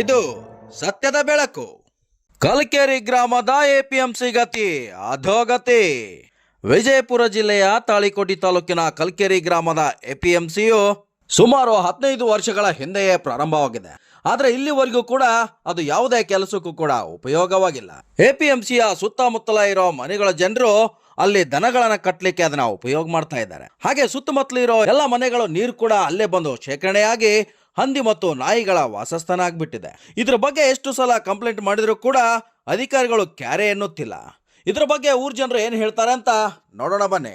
ಇದು ಸತ್ಯದ ಬೆಳಕು. ಕಲ್ಕೆರೆ ಗ್ರಾಮದ ಎಪಿಎಂಸಿ ಗತಿ ಅಧೋಗತಿ. ವಿಜಯಪುರ ಜಿಲ್ಲೆಯ ತಾಳಿಕೋಟಿ ತಾಲೂಕಿನ ಕಲ್ಕೇರಿ ಗ್ರಾಮದ ಎಪಿಎಂಸಿಯು ಸುಮಾರು ಹದಿನೈದು ವರ್ಷಗಳ ಹಿಂದೆಯೇ ಪ್ರಾರಂಭವಾಗಿದೆ. ಆದರೆ ಇಲ್ಲಿವರೆಗೂ ಕೂಡ ಅದು ಯಾವುದೇ ಕೆಲಸಕ್ಕೂ ಕೂಡ ಉಪಯೋಗವಾಗಿಲ್ಲ. ಎಪಿಎಂಸಿಯ ಸುತ್ತಮುತ್ತಲ ಇರೋ ಮನೆಗಳ ಜನರು ಅಲ್ಲಿ ದನಗಳನ್ನ ಕಟ್ಟಲಿಕ್ಕೆ ಅದನ್ನ ಉಪಯೋಗ ಮಾಡ್ತಾ ಇದ್ದಾರೆ. ಹಾಗೆ ಸುತ್ತಮುತ್ತಲ ಇರೋ ಎಲ್ಲ ಮನೆಗಳು ನೀರು ಕೂಡ ಅಲ್ಲೇ ಬಂದು ಶೇಖರಣೆಯಾಗಿ ಹಂದಿ ಮತ್ತು ನಾಯಿಗಳ ವಾಸಸ್ಥಾನ ಆಗ್ಬಿಟ್ಟಿದೆ ಇದ್ರ ಬಗ್ಗೆ ಎಷ್ಟು ಸಲ ಕಂಪ್ಲೇಂಟ್ ಮಾಡಿದ್ರು ಕೂಡ ಅಧಿಕಾರಿಗಳು ಕ್ಯಾರೆ ಎನ್ನುತ್ತಿಲ್ಲ. ಇದ್ರ ಬಗ್ಗೆ ಊರ್ ಜನರು ಏನು ಹೇಳ್ತಾರೆ ಅಂತ ನೋಡೋಣ ಬನ್ನಿ.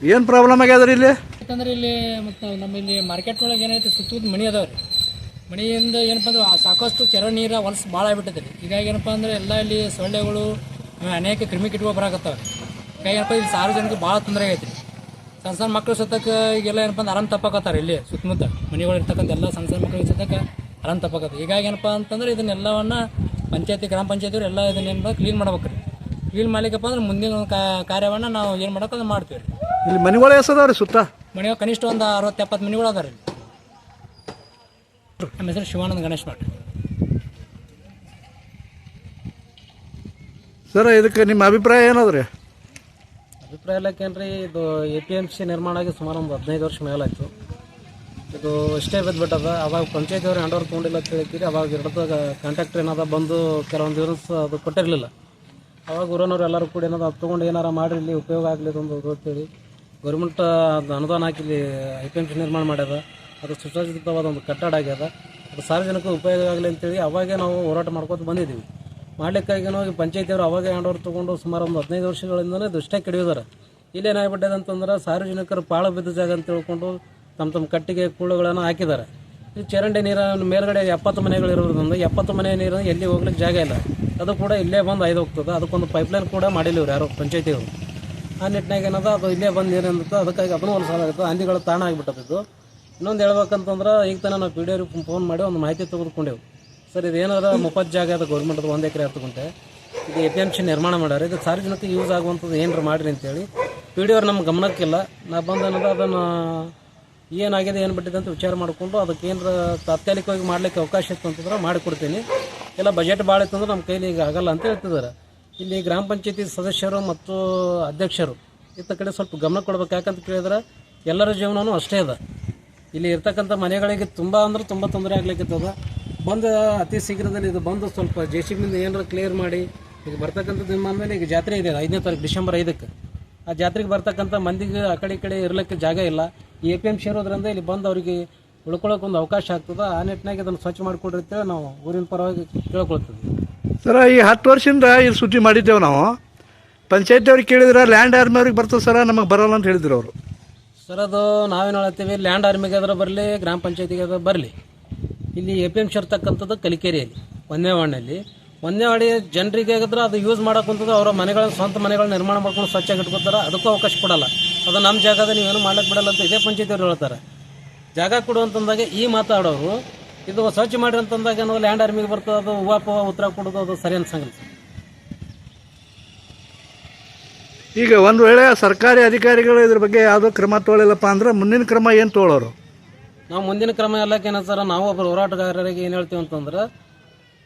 ಏನು ಪ್ರಾಬ್ಲಮ್ ಆಗ್ಯಾದ್ರಿ ಇಲ್ಲಿ? ಯಾಕಂದ್ರೆ ಇಲ್ಲಿ ಮತ್ತು ನಮ್ಮ ಇಲ್ಲಿ ಮಾರ್ಕೆಟ್ ಒಳಗೆ ಏನೈತೆ ಸುತ್ತಮುತ್ತ ಮಣಿ ಅದಾವೆ ರೀ ಮಣಿಯಿಂದ ಏನಪ್ಪ ಅಂದ್ರೆ ಸಾಕಷ್ಟು ಕೆರೆ ನೀರು ಹೊಲಸು ಭಾಳ ಆಗ್ಬಿಟ್ಟೈತೆ ರೀ ಹೀಗಾಗಿ ಏನಪ್ಪ ಅಂದ್ರೆ ಎಲ್ಲ ಇಲ್ಲಿ ಸೊಳ್ಳೆಗಳು ಅನೇಕ ಅನೇಕ ಕ್ರಿಮಿಕೀಟಗಳು ಬರಾಕತ್ತಾವೆ ಹೀಗಾಗಿ ಏನಪ್ಪ ಇಲ್ಲಿ ಸಾರ್ವಜನಿಕ ಭಾಳ ತೊಂದರೆ ಆಗೈತೆ ರೀ ಸಣ್ಣ ಸಣ್ಣ ಮಕ್ಕಳು ಸತ್ತಕ್ಕೆ ಈಗೆಲ್ಲ ಏನಪ್ಪ ಅಂದ್ರೆ ಆರಾಮ್ ತಪ್ಪಾಕತ್ತಾರೆ ಇಲ್ಲಿ ಸುತ್ತಮುತ್ತ. ಮನೆಗಳು ಇರ್ತಕ್ಕಂಥ ಎಲ್ಲ ಸಣ್ಣ ಸಣ್ಣ ಮಕ್ಕಳಿಗೆ ಸತ್ತಕ್ಕೆ ಆರಾಮ್ ತಪ್ಪಾಕತ್ತೆ ಹೀಗಾಗಿ ಏನಪ್ಪ ಅಂತಂದ್ರೆ ಇದನ್ನೆಲ್ಲವನ್ನ ಪಂಚಾಯತಿ, ಗ್ರಾಮ ಪಂಚಾಯತಿಯವರು ಎಲ್ಲ ಇದನ್ನೇನು ಕ್ಲೀನ್ ಮಾಡ್ಬೇಕು ರೀ ಕ್ಲೀನ್ ಮಾಡ್ಲಿಕ್ಕಪ್ಪ ಅಂದ್ರೆ ಮುಂದಿನ ಕಾರ್ಯವನ್ನು ನಾವು ಏನು ಮಾಡೋಕೆ ಮಾಡ್ತೀವಿ ರೀ ಇಲ್ಲಿ ಮನೆಗಳು ಎಸದಾವ್ರಿ ಸುತ್ತ? ಮನೆಯಾಗ ಕನಿಷ್ಠ ಒಂದು ಅರವತ್ತು ಎಪ್ಪತ್ತು ಮನೆಗಳು ಅದಾವ ರೀ ನಮ್ಮ ಹೆಸರು ಶಿವಾನಂದ ಗಣೇಶ್ ಭಟ್. ಸರ್ ಇದಕ್ಕೆ ನಿಮ್ಮ ಅಭಿಪ್ರಾಯ ಏನದ್ರಿ? ಅಭಿಪ್ರಾಯ ಇಲ್ಲಕ್ಕೇನ್ರಿ ಇದು ಎ ಪಿ ಎಂ ಸಿ ನಿರ್ಮಾಣ ಆಗಿ ಸುಮಾರು ಒಂದು ಹದಿನೈದು ವರ್ಷ ಮೇಲಾಯಿತು. ಇದು ಇಷ್ಟೇ ಬಿದ್ದುಬಿಟ್ಟದ ಅವಾಗ ಪಂಚಾಯತ್ ಅವ್ರು ಹ್ಯಾಂಡ್ ಓವರ್ ತೊಗೊಂಡಿಲ್ಲ ಅಂತ ಹೇಳ್ತೀರಿ ಅವಾಗ ಹಿಡ್ದಾಗ ಕಾಂಟ್ರಾಕ್ಟರ್ ಏನದ ಬಂದು ಕೆಲವೊಂದು ದಿವಸ ಅದು ಕೊಟ್ಟಿರಲಿಲ್ಲ. ಅವಾಗ ಊರನವ್ರು ಎಲ್ಲರೂ ಕೂಡ ಏನಾದ್ರು ಅದು ತೊಗೊಂಡು ಏನಾರ ಮಾಡಿ ಇಲ್ಲಿ ಉಪಯೋಗ ಆಗಲಿ ಅದೊಂದು ಅಂತೇಳಿ ಗೌರ್ಮೆಂಟ್ ಅದು ಅನುದಾನ ಹಾಕಿ ಇಲ್ಲಿ ಐ ಪಿ ಎಂ ಸಿ ನಿರ್ಮಾಣ ಮಾಡ್ಯದ. ಅದು ಸುಸಜ್ಜಿತವಾದ ಒಂದು ಕಟ್ಟಡ ಆಗ್ಯದ. ಅದು ಸಾರ್ವಜನಿಕ ಉಪಯೋಗ ಆಗಲಿ ಅಂತೇಳಿ ಅವಾಗೇ ನಾವು ಹೋರಾಟ ಮಾಡ್ಕೊತ ಬಂದಿದ್ದೀವಿ. ಮಾಡ್ಲಿಕ್ಕಾಗಿ ನಾವು ಪಂಚಾಯತಿಯವರು ಅವಾಗ ಹ್ಯಾಂಡ್ ತೊಗೊಂಡು ಸುಮಾರು ಒಂದು ಹದಿನೈದು ವರ್ಷಗಳಿಂದನೇ ದುಷ್ಟೇ ಇಲ್ಲಿ ಇಲ್ಲೇನಾಗ್ಬಿಟ್ಟಿದೆ ಅಂತಂದ್ರೆ ಸಾರ್ವಜನಿಕರು ಪಾಳು ಬಿದ್ದ ಜಾಗ ಅಂತ ತಿಳ್ಕೊಂಡು ತಮ್ಮ ತಮ್ಮ ಕಟ್ಟಿಗೆ ಕೂಳುಗಳನ್ನು ಹಾಕಿದ್ದಾರೆ ಈ ಚರಂಡಿ ನೀರ ಮೇಲ್ಗಡೆ ಎಪ್ಪತ್ತು ಮನೆಗಳು ಇರೋದ್ರಿಂದ ಎಪ್ಪತ್ತು ಮನೆ ನೀರು ಎಲ್ಲಿ ಹೋಗ್ಲಿಕ್ಕೆ ಜಾಗ ಇಲ್ಲ. ಅದು ಕೂಡ ಇಲ್ಲೇ ಬಂದು ಐದು ಹೋಗ್ತದೆ. ಅದಕ್ಕೊಂದು ಪೈಪ್ಲೈನ್ ಕೂಡ ಮಾಡಿಲ್ಲ ಇವ್ರು ಯಾರು, ಪಂಚಾಯತಿಯವರು. ಆ ನಿಟ್ಟಿನಾಗ ಏನದ, ಅದು ಇಲ್ಲೇ ಬಂದು ನೀರು ಅಂದಿತ್ತು ಅದಕ್ಕಾಗಿ ಅದನ್ನು ಒಂದು ಸಾಲ ಆಗುತ್ತೆ. ಹಂದಿಗಳು ತಾಣ ಆಗಿಬಿಟ್ಟದ್ದು ಇನ್ನೊಂದು ಹೇಳ್ಬೇಕಂತಂದ್ರೆ, ಈಗ ತಾನೇ ನಾವು ಪಿ ಡಿ ಅವ್ರಿಗೆ ಫೋನ್ ಮಾಡಿ ಒಂದು ಮಾಹಿತಿ ತೆಗೆದುಕೊಂಡೆವು ಸರ್ ಇದು ಏನಾರ ಮುಪ್ಪತ್ತು ಜಾಗ ಅದು ಗೌರ್ಮೆಂಟ್ ಒಂದು ಎಕರೆ ಹತ್ತು ಗುಂಟೆ. ಇದು ಎ ಪಿ ನಿರ್ಮಾಣ ಮಾಡ್ಯಾರ. ಇದು ಸಾರ್ವಜನಿಕ ಯೂಸ್ ಆಗುವಂಥದ್ದು ಏನಾರು ಮಾಡಿರಿ ಅಂತೇಳಿ ಪಿ ಡಿ ಅವ್ರು ನಮ್ಮ ಗಮನಕ್ಕಿಲ್ಲ. ನಾ ಬಂದು ಅನ್ನೋದು ಅದನ್ನು ಏನಾಗಿದೆ, ಏನು ಬಿಟ್ಟಿದೆ ಅಂತ ವಿಚಾರ ಮಾಡಿಕೊಂಡು ಅದಕ್ಕೆ ಏನಾರ ತಾತ್ಕಾಲಿಕವಾಗಿ ಮಾಡ್ಲಿಕ್ಕೆ ಅವಕಾಶ ಇತ್ತು ಅಂತಂದ್ರೆ ಮಾಡಿಕೊಡ್ತೀನಿ. ಇಲ್ಲ ಬಜೆಟ್ ಭಾಳ ಇತ್ತು ಅಂದ್ರೆ ನಮ್ಮ ಕೈಲಿ ಈಗ ಆಗಲ್ಲ ಅಂತ ಹೇಳ್ತಿದ್ದಾರೆ. ಇಲ್ಲಿ ಗ್ರಾಮ ಪಂಚಾಯತಿ ಸದಸ್ಯರು ಮತ್ತು ಅಧ್ಯಕ್ಷರು ಇತ್ತ ಕಡೆ ಸ್ವಲ್ಪ ಗಮನ ಕೊಡ್ಬೇಕು. ಯಾಕಂತ ಕೇಳಿದ್ರೆ ಎಲ್ಲರ ಜೀವನವೂ ಅಷ್ಟೇ ಅದ. ಇಲ್ಲಿ ಇರ್ತಕ್ಕಂಥ ಮನೆಗಳಿಗೆ ತುಂಬ ಅಂದ್ರೆ ತುಂಬ ತೊಂದರೆ ಆಗ್ಲಿಕ್ಕತ್ತದ ಬಂದು ಅತಿ ಶೀಘ್ರದಲ್ಲಿ ಇದು ಬಂದು ಸ್ವಲ್ಪ ಜೆ ಸಿ ಬಿಂದ ಏನಾರು ಕ್ಲಿಯರ್ ಮಾಡಿ, ಈಗ ಬರ್ತಕ್ಕಂಥ ದಿನ ಮೇಲೆ ಈಗ ಜಾತ್ರೆ ಇದೆ, ಐದನೇ ತಾರೀಕು ಡಿಸೆಂಬರ್ ಐದಕ್ಕೆ. ಆ ಜಾತ್ರೆಗೆ ಬರ್ತಕ್ಕಂಥ ಮಂದಿಗೆ ಆ ಕಡೆ ಈ ಕಡೆ ಇರಲಿಕ್ಕೆ ಜಾಗ ಇಲ್ಲ. ಎ ಪಿ ಎಂ ಇರೋದ್ರಿಂದ ಇಲ್ಲಿ ಬಂದು ಅವರಿಗೆ ಉಳ್ಕೊಳ್ಳೋಕೆ ಒಂದು ಅವಕಾಶ ಆಗ್ತದೆ ಆ ನಿಟ್ಟಿನಾಗೆ ಅದನ್ನು ಸ್ವಚ್ಛ ಮಾಡಿಕೊಡ್ರಿ ಅಂತೇಳಿ ನಾವು ಊರಿನ ಪರವಾಗಿ ಕೇಳ್ಕೊಳ್ತೀವಿ ಸರ ಈ ಹತ್ತು ವರ್ಷದಿಂದ ಇಲ್ಲಿ ಸುದ್ದಿ ಮಾಡಿದ್ದೇವೆ ನಾವು. ಪಂಚಾಯತಿ ಅವ್ರಿಗೆ ಕೇಳಿದ್ರೆ ಲ್ಯಾಂಡ್ ಆರ್ಮಿಯವ್ರಿಗೆ ಬರ್ತದೆ ಸರ ನಮಗೆ ಬರಲ್ಲ ಅಂತ ಹೇಳಿದ್ರು ಅವರು. ಸರ್ ಅದು ನಾವೇನು ಹೇಳ್ತೀವಿ ಲ್ಯಾಂಡ್ ಆರ್ಮಿಗೆ ಆದ್ರೆ ಬರಲಿ ಗ್ರಾಮ ಪಂಚಾಯತಿಗೆ ಆದ್ರೆ ಬರಲಿ. ಇಲ್ಲಿ ಎ ಪಿ ಎಂ ಸಿ ಇರ್ತಕ್ಕಂಥದ್ದು ಕಲಿಕೇರಿಯಲ್ಲಿ ಒಂದೇವಾಡಿನಲ್ಲಿ ಒಂದೇವಾಡಿ ಜನರಿಗೆ ಆಗಿದ್ರೆ ಅದು ಯೂಸ್ ಮಾಡೋಕ್ಕಂಥದ್ದು ಅವರ ಮನೆಗಳ ಸ್ವಂತ ಮನೆಗಳ ನಿರ್ಮಾಣ ಮಾಡ್ಕೊಂಡು ಸ್ವಚ್ಛಾಗಿ ಇಟ್ಕೊತಾರೆ ಅದಕ್ಕೂ ಅವಕಾಶ ಕೊಡಲ್ಲ. ಅದು ನಮ್ಮ ಜಾಗದ ನೀವೇನು ಮಾಡೋಕ್ಕೆ ಬಿಡಲ್ಲ ಅಂತ ಇದೇ ಪಂಚಾಯತಿಯವ್ರು ಹೇಳ್ತಾರೆ. ಜಾಗ ಕೊಡು ಅಂತಂದಾಗ ಈ ಮಾತಾಡೋರು ಇದು ಸ್ವಚ್ಛ ಮಾಡಿ ಅಂತಂದಾಗ ಏನೋ ಲ್ಯಾಂಡ್ ಆರ್ಮಿಗೆ ಬರ್ತದೆ ಅದು ಹೂವು ಪೂವ ಉತ್ತರ ಕೊಡೋದು ಅದು ಸರಿ ಅನ್ಸಂಗಿಲ್ಲ ಸರ್ ಈಗ ಒಂದು ವೇಳೆ ಸರ್ಕಾರಿ ಅಧಿಕಾರಿಗಳು ಇದ್ರ ಬಗ್ಗೆ ಯಾವುದೋ ಕ್ರಮ ತೊಗೊಳಿಲ್ಲಪ್ಪ ಅಂದ್ರೆ ಮುಂದಿನ ಕ್ರಮ ಏನು ತೊಳೋರು? ನಾವು ಮುಂದಿನ ಕ್ರಮ ಎಲ್ಲಕ್ಕೆ ಏನ ಸರ್ ನಾವು ಒಬ್ಬರು ಹೋರಾಟಗಾರರಿಗೆ ಏನು ಹೇಳ್ತೀವಿ ಅಂತಂದ್ರೆ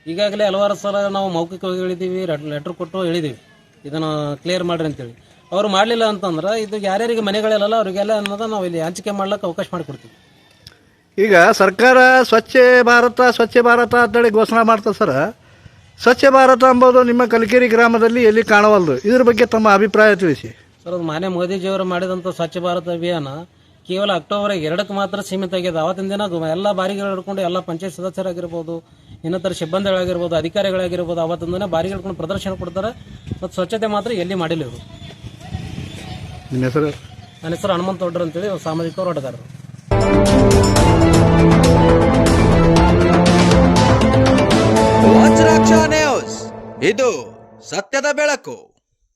ಈಗಾಗಲೇ ಹಲವಾರು ಸಲ ನಾವು ಮೌಖಿಕವಾಗಿ ಹೇಳಿದ್ದೀವಿ ಲೆಟ್ರ್ ಕೊಟ್ಟು ಹೇಳಿದ್ದೀವಿ ಇದನ್ನು ಕ್ಲಿಯರ್ ಮಾಡ್ರಿ ಅಂತೇಳಿ. ಅವ್ರು ಮಾಡಲಿಲ್ಲ ಅಂತಂದ್ರೆ ಇದು ಯಾರ್ಯಾರಿಗೆ ಮನೆಗಳಲ್ಲ ಅವರಿಗೆಲ್ಲ ಅನ್ನೋದು ನಾವು ಇಲ್ಲಿ ಹಂಚಿಕೆ ಮಾಡ್ಲಿಕ್ಕೆ ಅವಕಾಶ ಮಾಡಿಕೊಡ್ತೀವಿ. ಈಗ ಸರ್ಕಾರ ಸ್ವಚ್ಛ ಭಾರತ ಸ್ವಚ್ಛ ಭಾರತ ಅಂತೇಳಿ ಘೋಷಣೆ ಮಾಡ್ತದೆ ಸರ್. ಸ್ವಚ್ಛ ಭಾರತ ಅಂಬೋದು ನಿಮ್ಮ ಕಲಿಕೇರಿ ಗ್ರಾಮದಲ್ಲಿ ಎಲ್ಲಿ ಕಾಣವಲ್ದು? ಇದ್ರ ಬಗ್ಗೆ ತಮ್ಮ ಅಭಿಪ್ರಾಯ ತಿಳಿಸಿ. ಸರ್ ಅದು ಮಾನ್ಯ ಮೋದಿಜಿಯವರು ಮಾಡಿದಂಥ ಸ್ವಚ್ಛ ಭಾರತ ಅಭಿಯಾನ ಕೇವಲ ಅಕ್ಟೋಬರ್ ಎರಡಕ್ಕೆ ಮಾತ್ರ ಸೀಮಿತ ಆಗಿದೆ. ಆವತ್ತಿನ ದಿನ ಎಲ್ಲ ಬಾರಿಗಳು ಹಿಡ್ಕೊಂಡು ಎಲ್ಲ ಪಂಚಾಯತ್ ಸದಸ್ಯರಾಗಿರ್ಬೋದು ಇನ್ನಿತರ ಸಿಬ್ಬಂದಿಗಳಾಗಿರ್ಬೋದು ಅಧಿಕಾರಿಗಳಾಗಿರ್ಬೋದು ಆವತ್ತಿನ ದಿನ ಬಾರಿಗೆ ಹಿಡ್ಕೊಂಡು ಪ್ರದರ್ಶನ ಕೊಡ್ತಾರೆ. ಮತ್ತು ಸ್ವಚ್ಛತೆ ಮಾತ್ರ ಎಲ್ಲಿ ಮಾಡಿಲ್ಲ ಇವರು. ನಿಮ್ಮ ಹೆಸರು? ನನ್ನ ಹೆಸರು ಹನುಮಂತ ದೊಡ್ಡರು ಅಂತೇಳಿ ಸಾಮಾಜಿಕ ಹೋರಾಟಗಾರರು. ನ್ಯೂಸ್. ಇದು ಸತ್ಯದ ಬೆಳಕು.